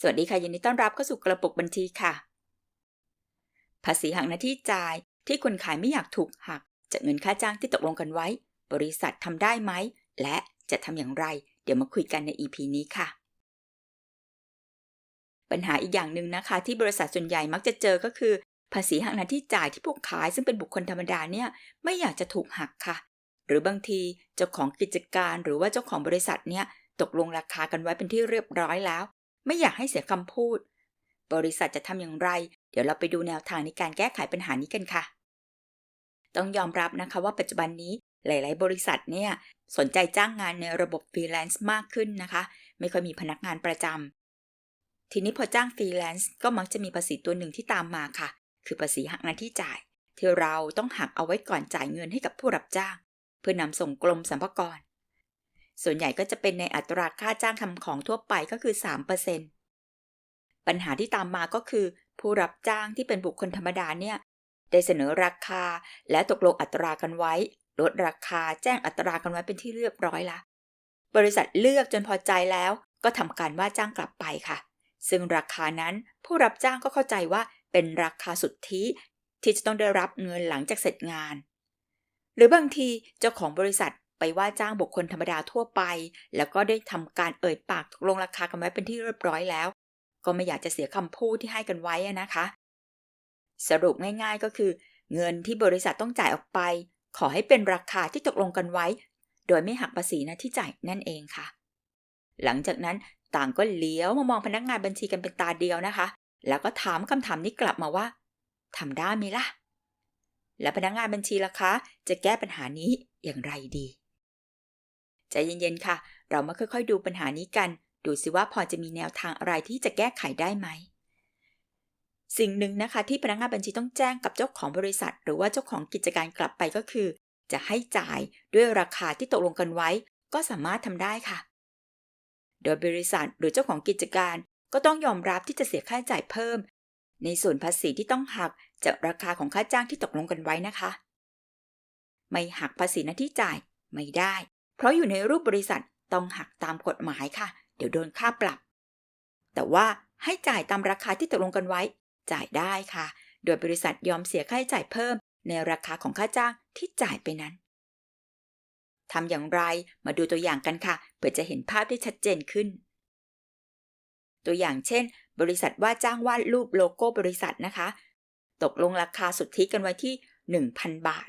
สวัสดีค่ะยินดีต้อนรับเข้าสู่กระปุกบัญชีค่ะ ภาษีหักหน้าที่จ่ายที่คนขายไม่อยากถูกหักจากเงินค่าจ้างที่ตกลงกันไว้ บริษัททำได้ไหม และจะทำอย่างไร เดี๋ยวมาคุยกันใน EP นี้ค่ะ ปัญหาอีกอย่างหนึ่งนะคะ ที่บริษัทส่วนใหญ่มักจะเจอก็คือ ภาษีหักหน้าที่จ่ายที่ผู้ขายซึ่งเป็นบุคคลธรรมดาเนี่ยไม่อยากจะถูกหักค่ะ หรือบางทีเจ้าของกิจการหรือว่าเจ้าของบริษัทเนี่ยตกลงราคากันไว้เป็นที่เรียบร้อยแล้ว ไม่อยากให้เสียคำพูด บริษัทจะทำอย่างไร เดี๋ยวเราไปดูแนวทางในการแก้ไขปัญหานี้กันค่ะ ต้องยอมรับนะคะว่าปัจจุบันนี้หลาย ๆ บริษัทเนี่ยสนใจจ้างงานในระบบฟรีแลนซ์มากขึ้นนะคะ ไม่ค่อยมีพนักงานประจำทีนี้พอจ้างฟรีแลนซ์ก็มักจะมีภาษีตัวหนึ่งที่ตามมาค่ะ คือภาษีหักหน้าที่จ่ายที่เราต้องหักเอาไว้ก่อนจ่ายเงินให้กับผู้รับจ้าง เพื่อนำส่งกรมสรรพากร ส่วนใหญ่ก็จะเป็นในอัตราค่าจ้างทำของทั่วไปก็คือ 3%ปัญหาที่ตามมาก็คือ ผู้รับจ้างที่เป็นบุคคลธรรมดาเนี่ย ได้เสนอราคาและตกลงอัตรากันไว้ ลดราคาแจ้งอัตรากันไว้เป็นที่เรียบร้อยละ บริษัทเลือกจนพอใจแล้วก็ทำการว่าจ้างกลับไปค่ะ ซึ่งราคานั้นผู้รับจ้างก็เข้าใจว่าเป็นราคาสุทธิที่จะต้องได้รับเงินหลังจากเสร็จงาน หรือบางทีเจ้าของบริษัท ไปว่าจ้างบุคคลธรรมดาทั่วไป แล้วก็ได้ทำการเอ่ยปากตกลงราคากันไว้เป็นที่เรียบร้อยแล้ว ก็ไม่อยากจะเสียคำพูดที่ให้กันไว้นะคะ สรุปง่ายๆก็คือ เงินที่บริษัทต้องจ่ายออกไป ขอให้เป็นราคาที่ตกลงกันไว้ โดยไม่หักภาษีนะที่จ่ายนั่นเองค่ะ หลังจากนั้นต่างก็เลี้ยวมามองพนักงานบัญชีกันเป็นตาเดียวนะคะ แล้วก็ถามคำถามนี้กลับมาว่าทำได้ไหมล่ะ แล้วพนักงานบัญชีล่ะคะ จะแก้ปัญหานี้อย่างไรดี ใจเย็นๆค่ะ เรามาค่อยๆ ดูปัญหานี้กัน ดูสิว่าพอจะมีแนวทางอะไรที่จะแก้ไขได้ไหม สิ่งหนึ่งนะคะที่พนักงานบัญชีต้องแจ้งกับเจ้าของบริษัท หรือว่าเจ้าของกิจการกลับไปก็คือ จะให้จ่ายด้วยราคาที่ตกลงกันไว้ ก็สามารถทำได้ค่ะ โดยบริษัทหรือเจ้าของกิจการก็ต้องยอมรับที่จะเสียค่าใช้จ่ายเพิ่ม ในส่วนภาษีที่ต้องหักจากราคาของค่าจ้างที่ตกลงกันไว้นะคะ ไม่หักภาษีหน้าที่จ่ายไม่ได้ เพราะอยู่ในรูปบริษัทต้องหักตามกฎหมายค่ะ เดี๋ยวโดนค่าปรับ แต่ว่าให้จ่ายตามราคาที่ตกลงกันไว้ จ่ายได้ค่ะ โดยบริษัทยอมเสียค่าใช้จ่ายเพิ่ม ในราคาของค่าจ้างที่จ่ายไปนั้นทำอย่างไรมาดูตัวอย่างกันค่ะ เพื่อจะเห็นภาพได้ชัดเจนขึ้น ตัวอย่างเช่น บริษัทว่าจ้างวาดรูปโลโก้บริษัทนะคะ ตกลงราคาสุทธิกันไว้ที่ 1,000 บาท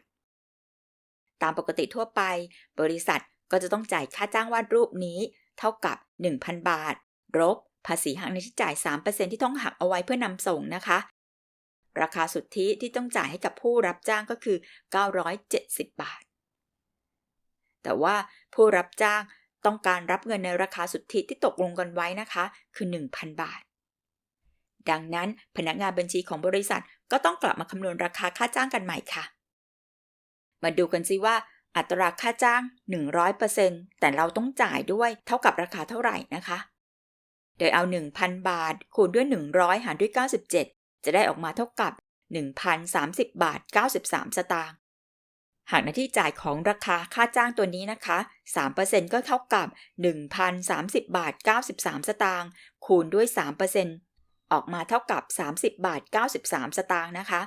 ตามปกติทั่วไป บริษัท ก็จะต้องจ่ายค่าจ้างวาดรูปนี้ เท่ากับ 1,000 บาท รบ ภาษีหักในที่จ่าย 3%ที่ต้องหักเอาไว้เพื่อนำส่งนะคะ ราคาสุทธิที่ต้องจ่ายให้กับผู้รับจ้างก็คือ 970 บาท แต่ว่าผู้รับจ้างต้องการรับเงินในราคาสุทธิที่ตกลงกันไว้นะคะ คือ 1,000 บาท ดังนั้นพนักงานบัญชีของบริษัทก็ต้องกลับมาคำนวณราคาค่าจ้างกันใหม่ค่ะ มาดูกันซิว่า อัตราค่าจ้าง 100%แต่เราต้องจ่ายด้วยเท่ากับราคาเท่าไหร่นะคะ โดยเอา 1,000 บาท คูณด้วย 100 หารด้วย 97 จะได้ออกมาเท่ากับ 1,030 บาท 93 สตางค์ หากหน้าที่จ่ายของราคาค่าจ้างตัวนี้นะคะ 3%ก็เท่ากับ 1,030 บาท 93 สตางค์ คูณด้วย 3%ออกมาเท่ากับ 30 บาท 93 สตางค์นะคะ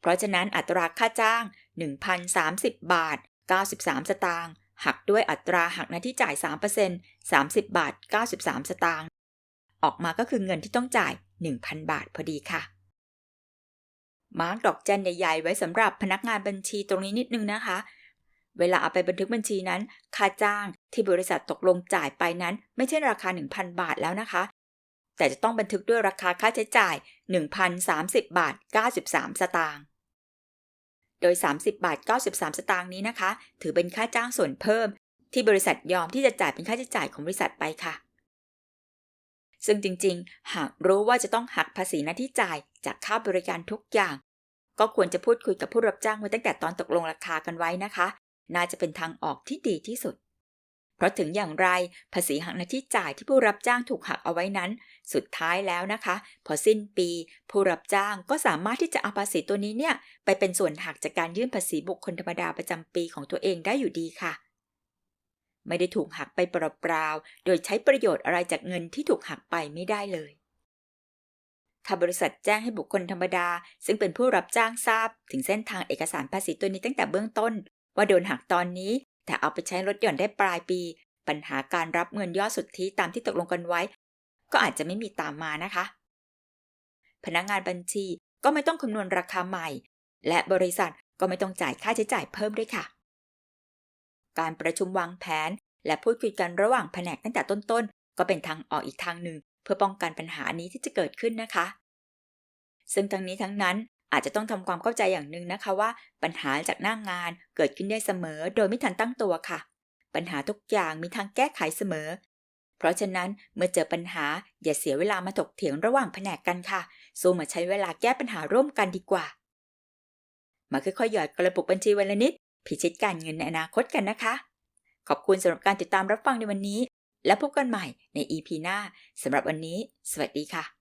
เพราะฉะนั้นอัตราค่าจ้าง 1,030 บาท 93 สตางค์หักด้วยอัตราหักหน้าที่จ่าย 3% 30 บาท 93 สตางค์ออกมาก็คือเงินที่ต้องจ่าย 1,000 บาทพอดีค่ะ มาร์กดอกจันใหญ่ๆไว้สำหรับพนักงานบัญชีตรงนี้นิดนึงนะคะ เวลาเอาไปบันทึกบัญชีนั้น ค่าจ้างที่บริษัทตกลงจ่ายไปนั้น ไม่ใช่ราคา 1,000 บาทแล้วนะคะ แต่จะต้องบันทึกด้วยราคาค่าใช้จ่าย 1,030 บาท 93 สตางค์ ดย 30 บาท 93 สตางค์นี้นะคะ ถือเป็นค่าจ้างส่วนเพิ่ม ที่บริษัทยอมที่จะจ่ายเป็นค่าใช้จ่ายของบริษัทไปค่ะ ซึ่งจริงๆ หากรู้ว่าจะต้องหักภาษีหน้าที่จ่ายจากค่าบริการทุกอย่าง ก็ควรจะพูดคุยกับผู้รับจ้างไว้ตั้งแต่ตอนตกลงราคากันไว้นะคะ น่าจะเป็นทางออกที่ดีที่สุด เพราะถึงอย่างไรภาษีหักหน้าที่จ่ายที่ผู้รับจ้างถูกหักเอาไว้นั้น สุดท้ายแล้วนะคะ พอสิ้นปี ผู้รับจ้างก็สามารถที่จะเอาภาษีตัวนี้เนี่ยไปเป็นส่วนหักจากการยื่นภาษีบุคคลธรรมดาประจำปีของตัวเองได้อยู่ดีค่ะ ไม่ได้ถูกหักไปเปล่าๆโดยใช้ประโยชน์อะไรจากเงินที่ถูกหักไปไม่ได้เลยถ้าบริษัทแจ้งให้บุคคลธรรมดา ซึ่งเป็นผู้รับจ้างทราบ ถึงเส้นทางเอกสารภาษีตัวนี้ตั้งแต่เบื้องต้น ว่าโดนหักตอนนี้ แต่เอาไปใช้ลดหย่อนได้ปลายปี ปัญหาการรับเงินยอดสุทธิตามที่ตกลงกันไว้ ก็อาจจะไม่มีตามมานะคะ พนักงานบัญชีก็ไม่ต้องคำนวณราคาใหม่ และบริษัทก็ไม่ต้องจ่ายค่าใช้จ่ายเพิ่มด้วยค่ะ การประชุมวางแผน และพูดคุยกันระหว่างแผนกตั้งแต่ต้นๆ ก็เป็นทางออกอีกทางหนึ่ง เพื่อป้องกันปัญหานี้ที่จะเกิดขึ้นนะคะ ซึ่งทั้งนี้ทั้งนั้น อาจจะต้องทำความเข้าใจอย่างหนึ่งนะคะว่า ปัญหาจากหน้างงานเกิดขึ้นได้เสมอโดยไม่ทันตั้งตัวค่ะ ปัญหาทุกอย่างมีทางแก้ไขเสมอ เพราะฉะนั้นเมื่อเจอปัญหาอย่าเสียเวลามาถกเถียงระหว่างแผนกกันค่ะสู้มาใช้เวลาแก้ปัญหาร่วมกันดีกว่า มาค่อยๆหยอดกระปุกบัญชีวันละนิดพิชิตการเงินในอนาคตกันนะคะ ขอบคุณสำหรับการติดตามรับฟังในวันนี้ และพบกันใหม่ใน EP หน้าสำหรับวันนี้ สวัสดีค่ะ